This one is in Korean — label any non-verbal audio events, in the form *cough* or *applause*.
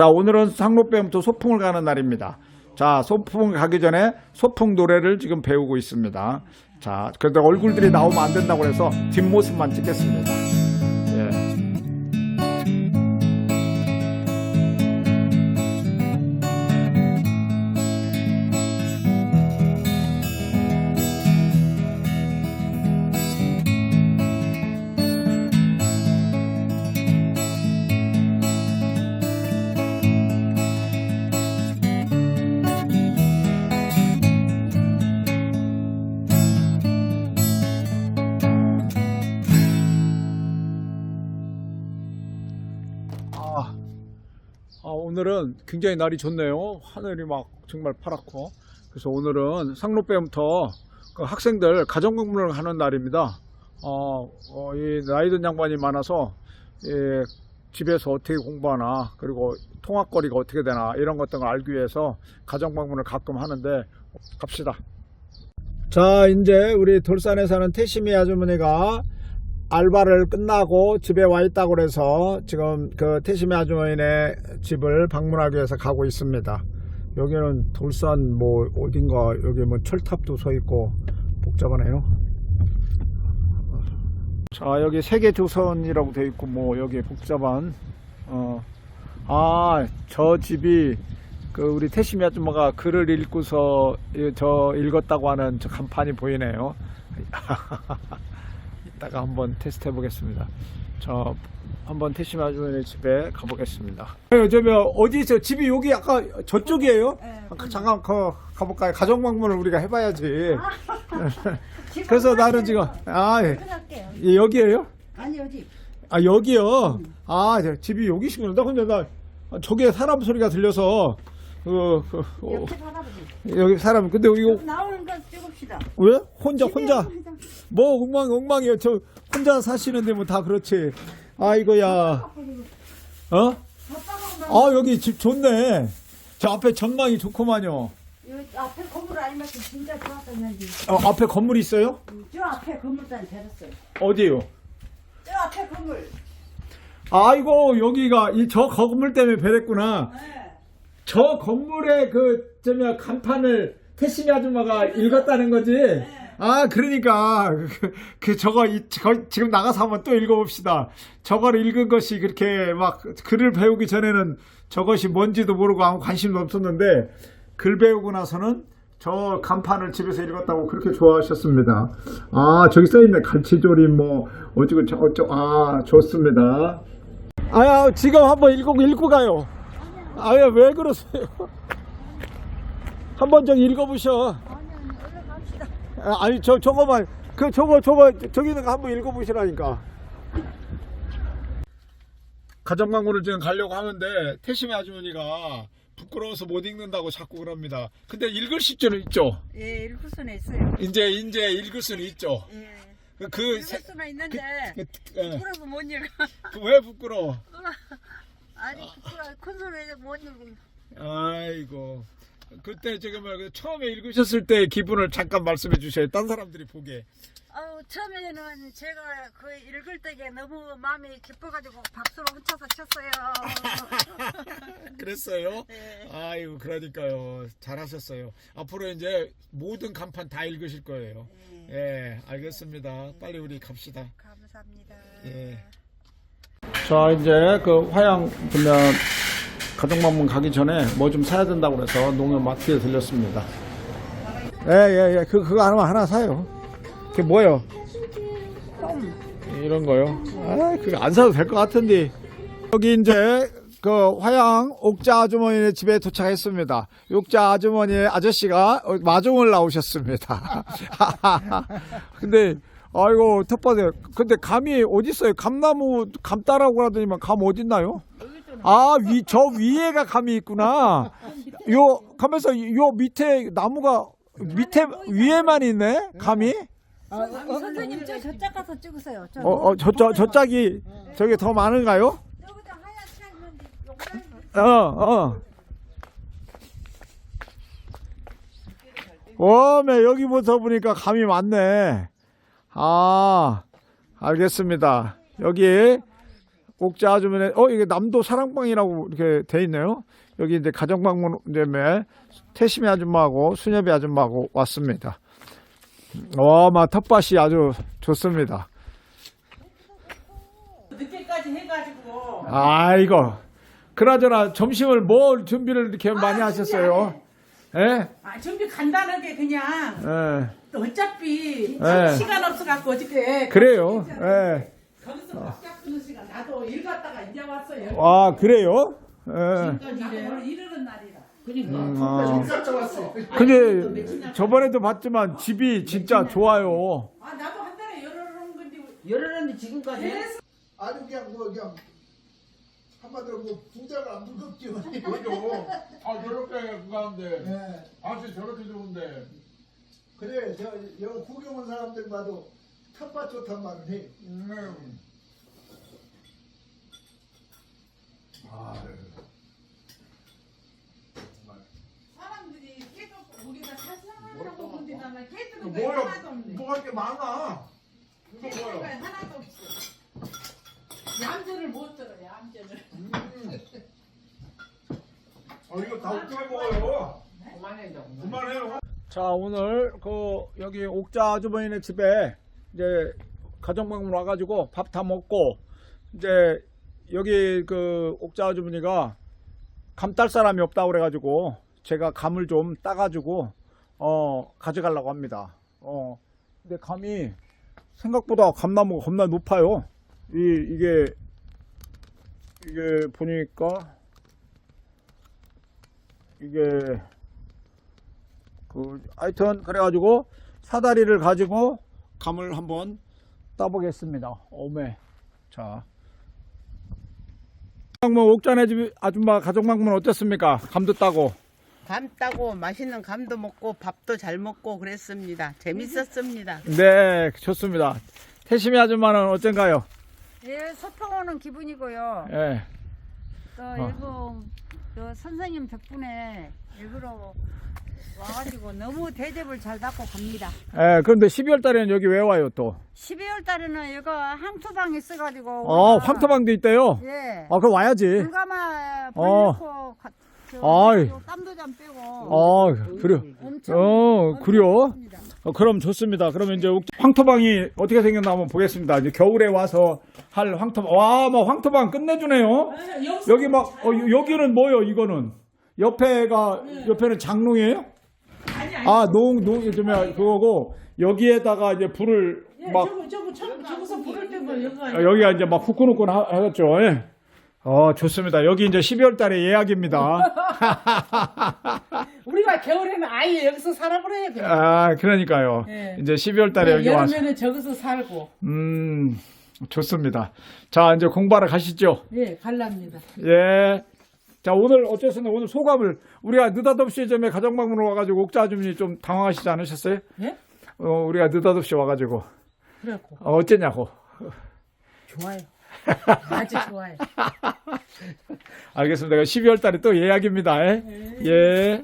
자, 오늘은 상록배부터 소풍을 가는 날입니다. 자, 소풍 가기 전에 소풍 노래를 지금 배우고 있습니다. 자, 그런데 얼굴들이 나오면 안 된다고 해서 뒷모습만 찍겠습니다. 오늘은 굉장히 날이 좋네요. 하늘이 막 정말 파랗고. 그래서 오늘은 상록배부터 그 학생들 가정 공부를 하는 날입니다. 어, 어, 이 나이든 양반이 많아서 예, 집에서 어떻게 공부하나 그리고 통학거리가 어떻게 되나 이런 것들을 알기 위해서 가정 방문을 가끔 하는데 갑시다. 자 이제 우리 돌산에 사는 태심이 아주머니가 알바를 끝나고 집에 와 있다고 그래서 지금 그 태심이 아주머니네 집을 방문하기 위해서 가고 있습니다. 여기는 돌산 뭐 어딘가 여기 뭐 철탑도 서 있고 복잡하네요. 자 여기 세계 조선이라고 돼 있고 뭐 여기 복잡한 어 아 저 집이 그 우리 태심이 아줌마가 글을 읽고서 이- 저 읽었다고 하는 저 간판이 보이네요. *laughs* 이따가 한번 테스트 해보겠습니다. 저 한번 태심 아주머니 집에 가보겠습니다. 저 어디 있어요? 집이 여기 아까 저쪽이에요? 네, 아, 잠깐 가, 가볼까요? 가정 방문을 우리가 해봐야지. *laughs* 그래서 나는 지금 아 예. 예, 여기에요? 아니 여기 아 여기요. 아저 집이 여기시구나. 나 근데 나 아, 저게 사람 소리가 들려서 그 어, 옆에 할아버지 여기 사람 근데 이거 나오는 거 찍읍시다. 왜 혼자 혼자 뭐 엉망 엉망이에요. 저 혼자 사시는데 뭐 다 그렇지. 아이고야. 어? 아 여기 집 좋네. 저 앞에 전망이 좋구만요. 앞에 건물 아니면 진짜 좋았었는지. 어, 앞에 건물 있어요? 저 앞에 건물단 데렸어요. 어디요? 저 앞에 건물. 아이고 여기가 이 저 건물 때문에 배랬구나. 네. 저 건물의 그 저며 간판을 태신이 아줌마가 읽었다는 거지. 아 그러니까 그, 그 저거 이, 저, 지금 나가서 한번 또 읽어봅시다. 저거를 읽은 것이 그렇게 막 글을 배우기 전에는 저것이 뭔지도 모르고 아무 관심도 없었는데 글 배우고 나서는 저 간판을 집에서 읽었다고 그렇게 좋아하셨습니다. 아 저기 써있네 갈치조림 뭐 어쩌고 저 어쩌고 아 좋습니다. 아야 지금 한번 읽고 읽고 가요. 아야 왜 그러세요? 한 번 좀 읽어보셔. 아, 아니 저 저거만 그 저거 저거 저기 있는 거 한번 읽어보시라니까. 가정 광고를 지금 가려고 하는데 태심의 아주머니가 부끄러워서 못 읽는다고 자꾸 그럽니다. 근데 읽을 수는 있죠. 예, 읽을 수는 있어요. 이제 이제 읽을 수는 있죠. 예. 그, 그 읽을 세- 수는 있는데 그, 예. 부끄러서 못 읽어. 그왜 부끄러워? 큰 소리에 못 읽어. 아이고 그때 지금 그 처음에 읽으셨을 때 기분을 잠깐 말씀해 주셔요. 딴 사람들이 보게. 아우 처음에는 제가 그 읽을 때게 너무 마음이 기뻐가지고 박수로 훔쳐서 쳤어요. *laughs* 그랬어요? 네. 아이고 그러니까요. 잘하셨어요. 앞으로 이제 모든 간판 다 읽으실 거예요. 네. 예, 알겠습니다. 빨리 우리 갑시다. 감사합니다. 예. 자 이제 그 화양 보면 가정방문 가기 전에 뭐 좀 사야 된다고 그래서 농협 마트에 들렸습니다. 예 예 예 그 그거 하나 하나 사요. 그게 뭐요? 이런 거요. 아 그거 안 사도 될 것 같은데 여기 이제 그 화양 옥자 아주머니네 집에 도착했습니다. 옥자 아주머니 아저씨가 어, 마중을 나오셨습니다. *laughs* 근데 아이고 텃밭에 근데 감이 어디 있어요? 감나무 감 따라고 하더니만 감 어디 있나요? 아 위 저 위에가 감이 있구나. 요 가면서 요 밑에 나무가 밑에 위에만 있네 감이. 선생님 저 저짝 가서 찍으세요. 저 어, 어, 저, 저, 저 짝이 저게 더 많은가요? 여기다 하얀 차 있는데 요거는 어, 어. 웜에 여기부터 보니까 감이 많네. 아, 알겠습니다. 여기 옥자 아주머니, 어, 이게 남도 사랑방이라고 이렇게 돼 있네요. 여기 이제 가정방문점에 태심이 아줌마하고 수녀비 아줌마하고 왔습니다. 와, 막 텃밭이 아주 좋습니다. 늦게까지 해가지고 아이고. 그나저나 점심을 뭘 준비를 이렇게 많이 하셨어요? 예? 아 준비 간단하게 그냥 예. 어차피 네. 시간 없어 갖고 어저께 그래요. 예. 거기서 시간 나도 일 갔다가 이제 왔어요 아, 그래요? 예. 나도 오늘 이르는 날이라 그러니까 아. 근데 저번에도 봤지만 집이 진짜 좋아요. 아 나도 한 달에 열어놓은 건데 열흘인데 지금까지 아주 그냥 뭐 그냥 한마디로 뭐 부자가 무겁지 *laughs* 뭐죠. 아, 저렇게 그가는데 예. 아주 저렇게 좋은데. 그래 저 여기 구경 온 사람들 봐도 텃밭 좋단 말을 해. 사람들이 깨도 우리가 사랑하고 근데다가 깨드는 거 뭐야? 하나도 없네. 뭐가 이렇게 많아? 깨드는 거 하나도 없어. 얌전을 못 들어 얌전을. 어 이거 다 어떻게 먹어요? 그만해 이제 그만해요. 자, 오늘 그 여기 옥자 아주버니네 집에 이제 가정방문 와가지고 밥 다 먹고 이제 여기 그 옥자 아주머니가 감 딸 사람이 없다고 그래가지고 제가 감을 좀 따가지고 어 가져가려고 합니다. 어 근데 감이 생각보다 감나무가 겁나 높아요. 이 이게 이게 보니까 이게 그 하여튼 그래가지고 사다리를 가지고 감을 한번 따보겠습니다. 오메. 자. 방문 옥자네 집 아줌마 가족 방문 어땠습니까? 감도 따고. 감 따고 맛있는 감도 먹고 밥도 잘 먹고 그랬습니다. 재밌었습니다. 네, 좋습니다. 태심이 아줌마는 어쩐가요? 예, 소풍 오는 기분이고요. 예. 또 일부 또 선생님 덕분에 일부러 와가지고 너무 대접을 잘 받고 갑니다. 예, 그런데 12월 달에는 여기 왜 와요 또? 12월 달에는 여기가 항토방이 있어가지고 어, 우리가- 황토방도 있대요. 예. 아, 그럼 와야지. 불가마 어. 저 아이. 요 땀도 좀 빼고 어, 그래. 엄청 어, 그래요? 좋습니다. 어, 그럼 좋습니다. 그러면 이제 옥- 황토방이 어떻게 생겼나 한번 보겠습니다. 이제 겨울에 와서 할 황토방. 와, 뭐 황토방 끝내주네요. 여기 막, 어, 여기는 뭐요, 이거는? 옆에가, 옆에는 장롱이에요? 아니 아니 아, 농, 농, 요즘에 그거고, 여기에다가 이제 불을 예, 막, 저거 저거 저거 저거서 부를 때면 여기가 어, 여기가 이제 막 후끈후끈 하- 하겠죠. 예. 어, 좋습니다. 여기 이제 12월 달에 예약입니다. *laughs* 우리가 겨울에는 아예 여기서 살아버려야 돼 아, 그러니까요. 예. 이제 12월 달에 여기 와서. 여름에는 저기서 살고 음, 좋습니다. 자, 이제 공부하러 가시죠. 예 갈랍니다 예. 자, 오늘 어쨌든 오늘 소감을 우리가 느닷없이 점에 가정방문으로 와가지고 옥자 아주머니 좀 당황하시지 않으셨어요? 예? 어, 우리가 느닷없이 와가지고 그래갖고 어, 어쨌냐고. 좋아요 *laughs* 아주 좋아요 알겠습니다. 12월 달에 또 예약입니다. 예. 예.